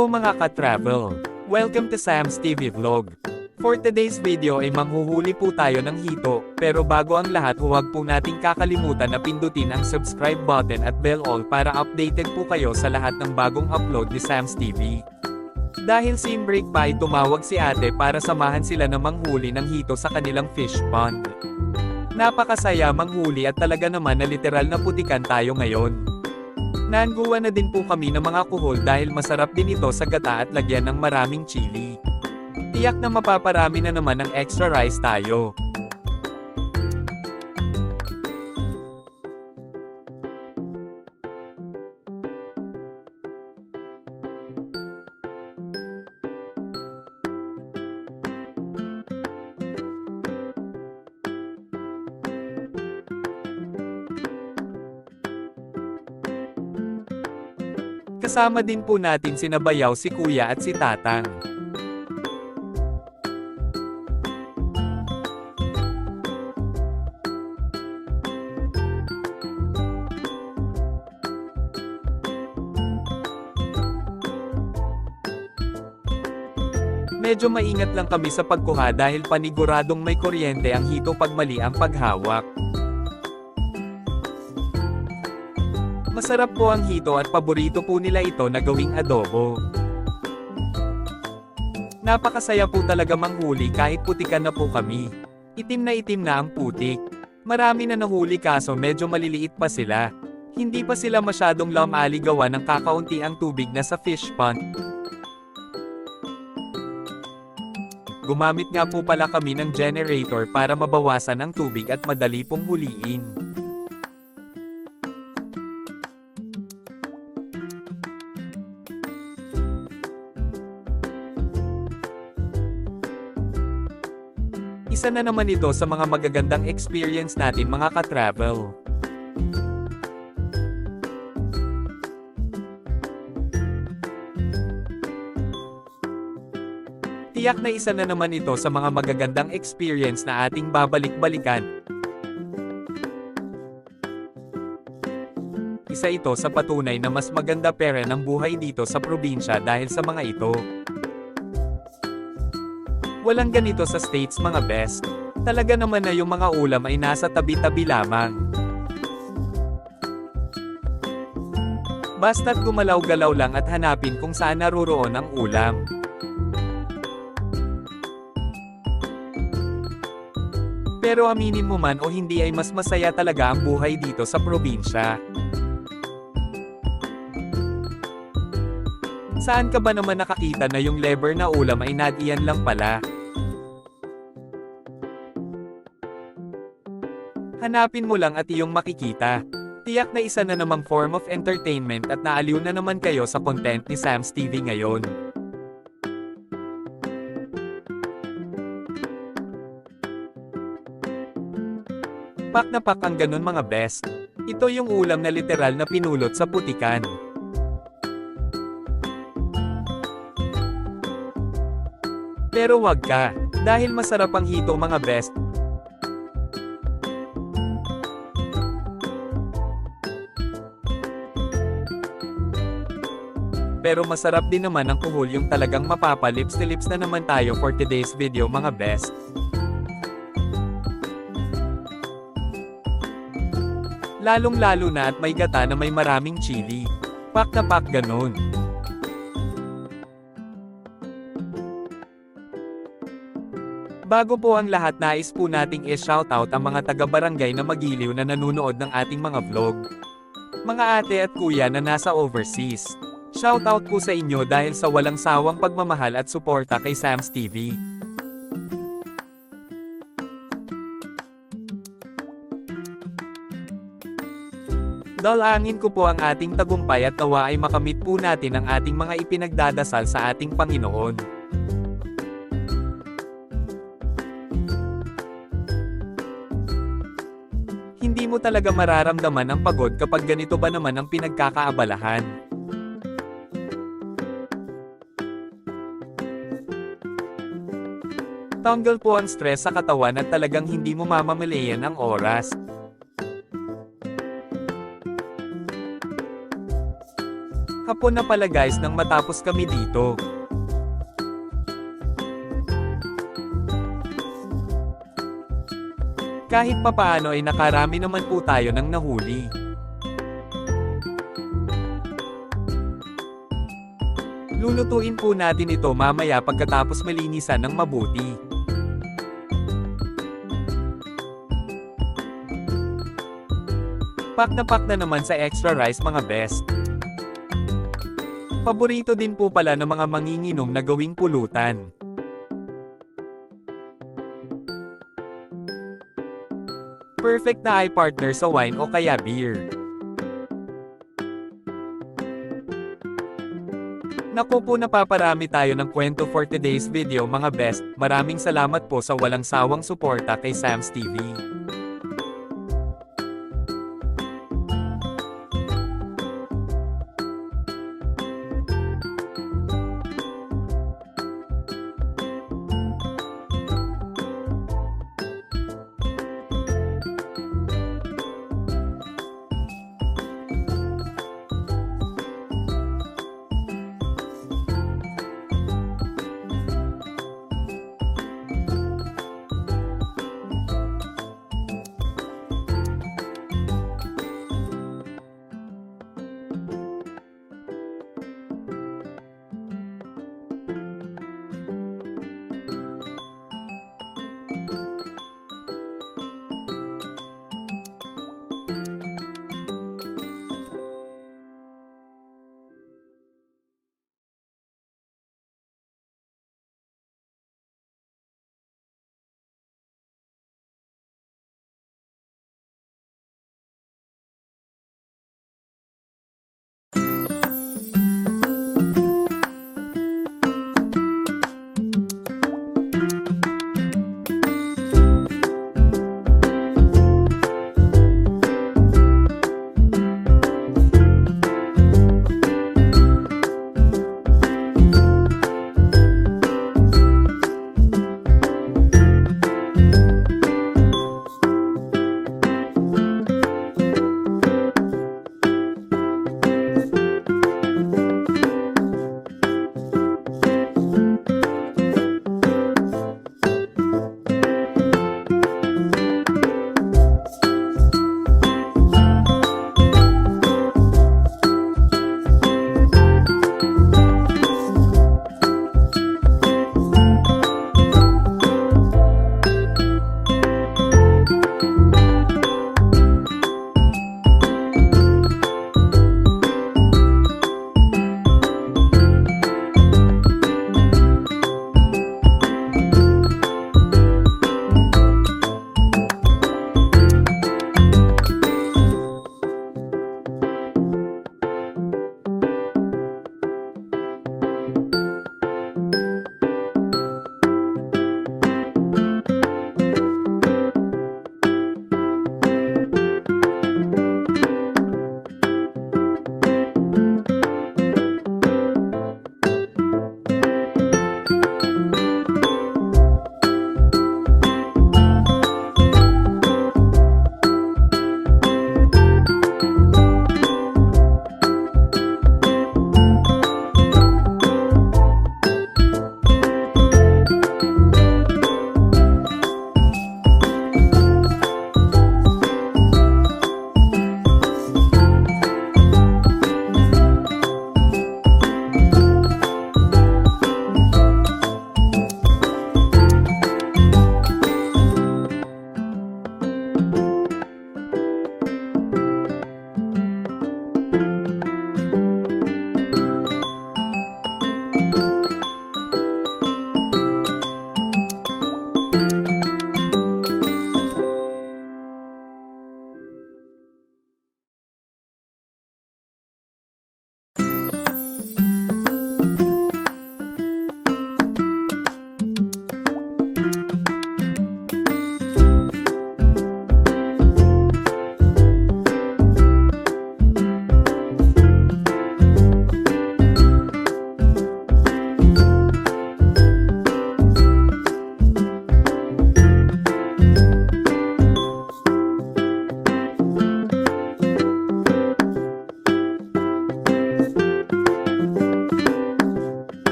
Hello mga ka-travel! Welcome to Sam's TV Vlog. For today's video ay manghuhuli po tayo ng hito, pero bago ang lahat huwag po nating kakalimutan na pindutin ang subscribe button at bell all para updated po kayo sa lahat ng bagong upload ni Sam's TV. Dahil sim break pa ay tumawag si ate para samahan sila na manghuli ng hito sa kanilang fish pond. Napakasaya manghuli at talaga naman na literal na putikan tayo ngayon. Nanguwa na din po kami ng mga kuhol dahil masarap din ito sa gata at lagyan ng maraming chili. Tiyak na mapaparami na naman ng extra rice tayo. Kasama din po natin si Nabayaw si Kuya at si Tatang. Medyo maingat lang kami sa pagkuha dahil paniguradong may kuryente ang hito pag mali ang paghawak. Masarap po ang hito at paborito po nila ito na gawing adobo. Napakasaya po talaga manghuli kahit putikan na po kami. Itim na itim na ang putik. Marami na nahuli kaso medyo maliliit pa sila. Hindi pa sila masyadong lamali gawa ng kakaunti ang tubig na sa fish pond. Gumamit nga po pala kami ng generator para mabawasan ang tubig at madali pong huliin. Isa na naman ito sa mga magagandang experience natin mga ka-travel. Tiyak na isa na naman ito sa mga magagandang experience na ating babalik-balikan. Isa ito sa patunay na mas maganda pera ng buhay dito sa probinsya dahil sa mga ito. Walang ganito sa states mga best. Talaga naman na yung mga ulam ay nasa tabi-tabi lamang. Basta't gumalaw-galaw lang at hanapin kung saan naroroon ang ulam. Pero aminin mo man o hindi ay mas masaya talaga ang buhay dito sa probinsya. Saan ka ba naman nakakita na yung lever na ulam ay nadiyan lang pala? Hanapin mo lang at iyong makikita. Tiyak na isa na namang form of entertainment at naaliw na naman kayo sa content ni Sam's TV ngayon. Pak na pak ang ganun mga best. Ito yung ulam na literal na pinulot sa putikan. Pero wag ka, dahil masarap ang hito mga best. Pero masarap din naman ang kuhol yung talagang mapapalips lips na naman tayo for today's video mga best. Lalong lalo na at may gata na may maraming chili. Pak na pak ganun. Bago po ang lahat nais po nating i-shoutout ang mga taga-barangay na magiliw na nanunood ng ating mga vlog. Mga ate at kuya na nasa overseas. Shoutout po sa inyo dahil sa walang sawang pagmamahal at suporta kay Sam's TV. Dalangin ko po ang ating tagumpay at nawa ay makamit po natin ang ating mga ipinagdadasal sa ating Panginoon. Hindi mo talaga mararamdaman ang pagod kapag ganito ba naman ang pinagkakaabalahan. Tanggal po ang stress sa katawan at talagang hindi mo mamamalayan ang oras. Hapon na pala guys nang matapos kami dito. Kahit papaano ay nakarami naman po tayo ng nahuli. Lulutuin po natin ito mamaya pagkatapos malinisan ng mabuti. Pak na pak na naman sa extra rice mga best. Paborito din po pala ng mga manginginom na gawing pulutan. Perfect na eye partner sa wine o kaya beer. Naku po napaparami tayo ng kwento for today's video mga best. Maraming salamat po sa walang sawang suporta kay Sam's TV.